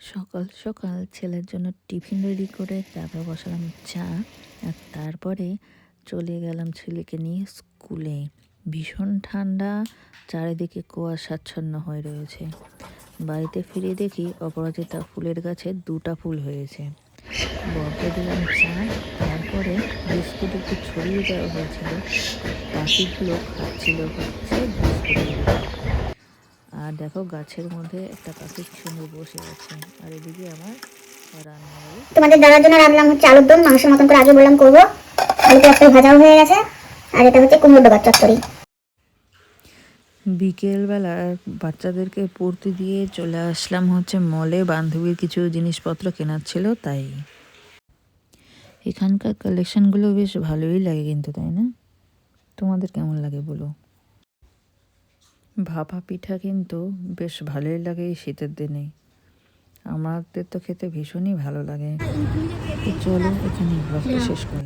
সকাল সকাল ছেলের জন্য টিফিন রেডি করে তারপর বসালাম চা আর তারপরে চলে গেলাম ছেলেকে নিয়ে স্কুলে। ভীষণ ঠান্ডা, চারিদিকে কুয়াশাচ্ছন্ন হয়ে রয়েছে। বাড়িতে ফিরে দেখি অপরাজিতা ফুলের গাছে দুটা ফুল হয়েছে। বরকে দিলাম চা, তারপরে বিস্কুট একটু ছড়িয়ে দেওয়া হয়েছিল। পাখিগুলো খাচ্ছিল হচ্ছে বিস্কুটগুলো আর দেখো গাছের মধ্যে একটা পাখি কি সুন্দর বসে আছে। আর এদিকে আমার রান্না তোমাদের দাদার জন্য রান্নাম হচ্ছে আলুর দম মাংসের মতন করে আগে বললাম করব। আলু চচ্চড়ি ভাজাও হয়ে গেছে। আর এটা হচ্ছে কুমড়ো ডোবার চচ্চড়ি। বিকেলবেলা বাচ্চাদেরকে পড়তে দিয়ে চলে আসলাম হচ্ছে মলে। বান্ধবীর কিছু জিনিসপত্র কেনার ছিল তাই। এখানকার কালেকশনগুলো বেশ ভালোই লাগে কিন্তু তাই না? তোমাদের কেমন লাগে বলো? ভাপা পিঠা কিন্তু বেশ ভালোই লাগে এই শীতের দিনে। আমাদের তো খেতে ভীষণই ভালো লাগে। চলো এখানে শেষ করি।